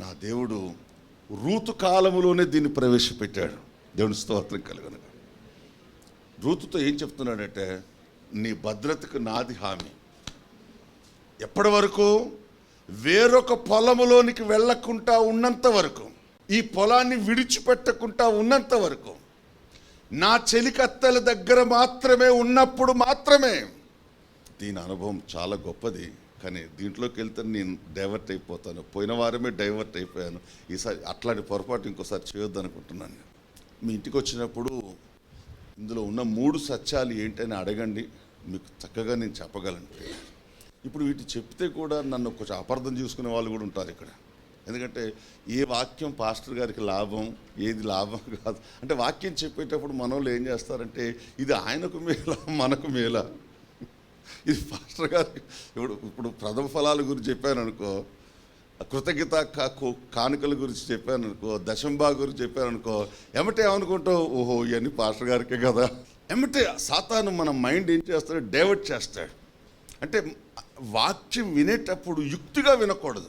నా దేవుడు రూతు కాలంలోనే దీన్ని ప్రవేశపెట్టాడు. దేవుని స్తోత్రం కలుగును రూతుతో ఏం చెప్తున్నాడంటే నీ భద్రతకు నాది హామీ. ఎప్పటి వరకు? వేరొక పొలములోనికి వెళ్ళకుండా ఉన్నంత వరకు. ఈ పొలాన్ని విడిచిపెట్టకుండా ఉన్నంత వరకు. నా చెలికత్తెల దగ్గర మాత్రమే ఉన్నప్పుడు మాత్రమే. దీని అనుభవం చాలా గొప్పది. కానీ దీంట్లోకి వెళ్తే నేను డైవర్ట్ అయిపోతాను. పోయిన వారమే డైవర్ట్ అయిపోయాను. ఈసారి అట్లాంటి పొరపాటు ఇంకోసారి చేయొద్దు అనుకుంటున్నాను మీ ఇంటికి వచ్చినప్పుడు ఇందులో ఉన్న మూడు సత్యాలు ఏంటని అడగండి. మీకు చక్కగా నేను చెప్పగలను. ఇప్పుడు వీటి చెప్తే కూడా నన్ను కొంచెం అపార్థం చేసుకునే వాళ్ళు కూడా ఉంటారు ఇక్కడ. ఎందుకంటే ఏ వాక్యం పాస్టర్ గారికి లాభం ఏది లాభం కాదు. అంటే వాక్యం చెప్పేటప్పుడు మనోళ్ళు ఏం చేస్తారంటే ఇది ఆయనకు మేలా మనకు మేలా. ఇది పాస్టర్ గారికి ఇప్పుడు ఇప్పుడు ప్రథమ ఫలాల గురించి చెప్పాను అనుకో కృతజ్ఞత కా- కు- కానుకల గురించి చెప్పాను అనుకో దశంబా గురించి చెప్పాను అనుకో ఎమటే అనుకుంటావు ఓహో ఇవన్నీ పాస్టర్ గారికే కదా. ఎమటే సాతాను మన మైండ్ ఏం చేస్తాడు? డైవర్ట్ చేస్తాడు. అంటే వాక్యం వినేటప్పుడు యుక్తిగా వినకూడదు.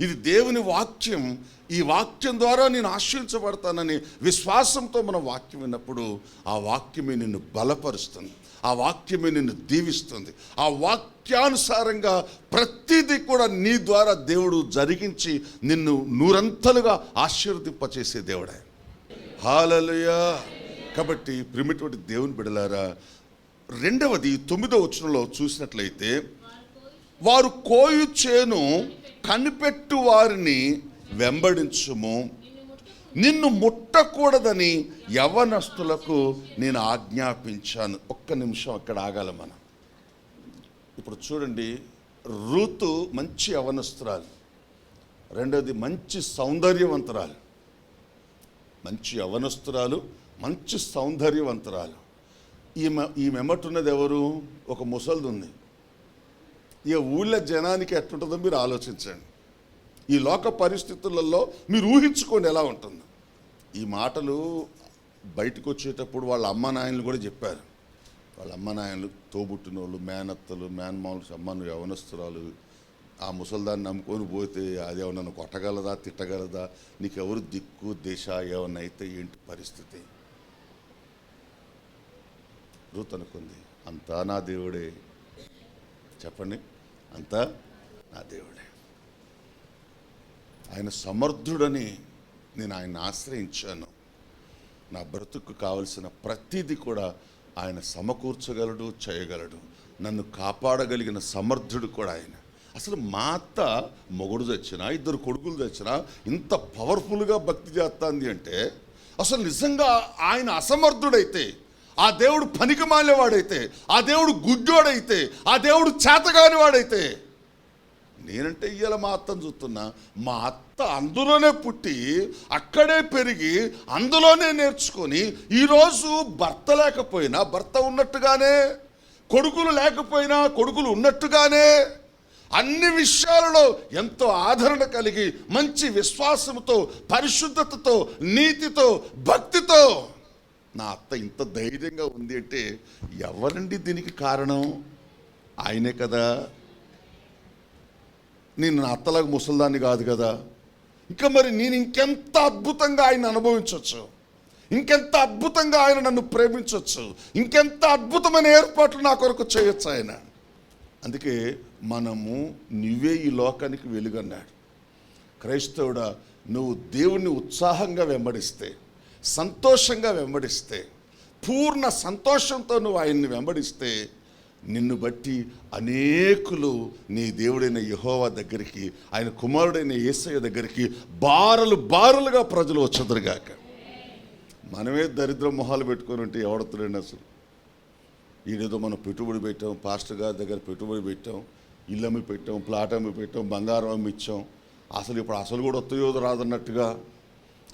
ఇది దేవుని వాక్యం. ఈ వాక్యం ద్వారా నేను ఆశ్రయించబడతానని విశ్వాసంతో మన వాక్యం విన్నప్పుడు ఆ వాక్యమే నిన్ను బలపరుస్తుంది. ఆ వాక్యమే నిన్ను దీవిస్తుంది. ఆ వాక్యానుసారంగా ప్రతిదీ కూడా నీ ద్వారా దేవుడు జరిగించి నిన్ను నూరంతలుగా ఆశీర్వదింపచేసే దేవుడే. హాలలుయా. కాబట్టి ప్రిమిటువంటి దేవుని బిడలారా రెండవది తొమ్మిదో వచనంలో చూసినట్లయితే వారు కోయు చేను కనిపెట్టు వారిని వెంబడించుము. నిన్ను ముట్టకూడదని యవనస్తులకు నేను ఆజ్ఞాపించాను. ఒక్క నిమిషం అక్కడ ఆగాల మనం. ఇప్పుడు చూడండి ఋతు మంచి యవనస్తురాలు. రెండవది మంచి సౌందర్యవంతురాలు. మంచి యవనస్తురాలు మంచి సౌందర్యవంతురాలు. ఈమె ఈమె ఎమ్మటున్నది ఎవరు? ఒక ముసలిది ఉంది ఇక ఊళ్ళో జనానికి ఎట్లుంటుందో మీరు ఆలోచించండి. ఈ లోక పరిస్థితులలో మీరు ఊహించుకోండి ఎలా ఉంటుంది. ఈ మాటలు బయటకు వచ్చేటప్పుడు వాళ్ళ అమ్మ నాయనలు కూడా చెప్పారు. వాళ్ళ అమ్మ నాయనలు తోబుట్టిన వాళ్ళు మేనత్తలు మేనమావులు అమ్మను యవనస్తురాలు ఆ ముసల్దాన్ని నమ్ముకొని పోతే అది ఏమన్నా కొట్టగలదా తిట్టగలదా? నీకెవరు దిక్కు దిశ ఏమన్నా అయితే ఏంటి పరిస్థితి? రూత్ అనుకుంది. అంతా నా దేవుడే. చెప్పండి. అంతా నా దేవుడే. ఆయన సమర్థుడని నేను ఆయన ఆశ్రయించాను. నా బ్రతుకు కావలసిన ప్రతిదీ కూడా ఆయన సమకూర్చగలడు చేయగలడు. నన్ను కాపాడగలిగిన సమర్థుడు కూడా ఆయన. అసలు మా అత్త మొగుడు తెచ్చినా ఇద్దరు కొడుకులు తెచ్చినా ఇంత పవర్ఫుల్గా భక్తి చేస్తుంది అంటే అసలు నిజంగా ఆయన అసమర్థుడైతే ఆ దేవుడు పనికి మాలేవాడైతే ఆ దేవుడు గుడ్డోడైతే ఆ దేవుడు చేతగాని వాడైతే నేనంటే ఇయ్యాల మా అత్తను చూస్తున్నా. మా అత్త అందులోనే పుట్టి అక్కడే పెరిగి అందులోనే నేర్చుకొని ఈరోజు భర్త లేకపోయినా భర్త ఉన్నట్టుగానే కొడుకులు లేకపోయినా కొడుకులు ఉన్నట్టుగానే అన్ని విషయాలలో ఎంతో ఆదరణ కలిగి మంచి విశ్వాసంతో పరిశుద్ధతతో నీతితో భక్తితో నా అత్త ఇంత ధైర్యంగా ఉంది అంటే ఎవరండి దీనికి కారణం? ఆయనే కదా. నేను నా అత్తలకు ముసల్దాన్ని కాదు కదా. ఇంకా మరి నేను ఇంకెంత అద్భుతంగా ఆయన అనుభవించవచ్చు ఇంకెంత అద్భుతంగా ఆయన నన్ను ప్రేమించవచ్చు ఇంకెంత అద్భుతమైన ఏర్పాట్లు నా కొరకు చేయొచ్చు ఆయన? అందుకే మనము నువ్వే ఈ లోకానికి వెలుగన్నాడు. క్రైస్తవుడా నువ్వు దేవుణ్ణి ఉత్సాహంగా వెంబడిస్తే సంతోషంగా వెంబడిస్తే పూర్ణ సంతోషంతో నువ్వు ఆయన్ని వెంబడిస్తే నిన్ను బట్టి అనేకులు నీ దేవుడైన యహోవా దగ్గరికి ఆయన కుమారుడైన ఏసయ్య దగ్గరికి బారలు బారలుగా ప్రజలు వచ్చదురుగాక. మనమే దరిద్ర మొహాలు పెట్టుకొని ఉంటే ఎవడతుడండి అసలు? ఈడేదో మనం పెట్టుబడి పెట్టాం పాస్టర్ గారి దగ్గర పెట్టుబడి పెట్టాం ఇల్లు అమ్మి పెట్టాం ప్లాట్ అమ్మి పెట్టాం బంగారం అమ్మి ఇచ్చాం. అసలు ఇప్పుడు అసలు కూడా వస్తాయో రాదన్నట్టుగా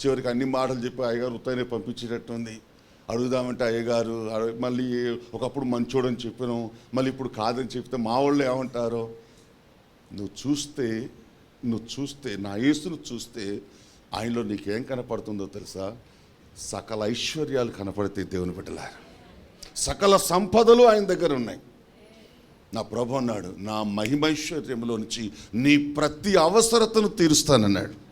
చివరికి అన్ని మాటలు చెప్పి అయ్యగారు ఉత్తనే పంపించేటట్టుంది. అడుగుదామంటే అయ్యగారు అడగ- మళ్ళీ ఒకప్పుడు మంచోడని చెప్పాను మళ్ళీ ఇప్పుడు కాదని చెప్తే మా వాళ్ళు ఏమంటారో? నువ్వు చూస్తే నువ్వు చూస్తే నా యేసును చూస్తే ఆయనలో నీకేం కనపడుతుందో తెలుసా? సకల ఐశ్వర్యాలు కనపడితే దేవుని బిడ్డలారు. సకల సంపదలు ఆయన దగ్గర ఉన్నాయి. నా ప్రభు అన్నాడు నా మహిమైశ్వర్యంలో నుంచి నీ ప్రతి అవసరతను తీరుస్తానన్నాడు.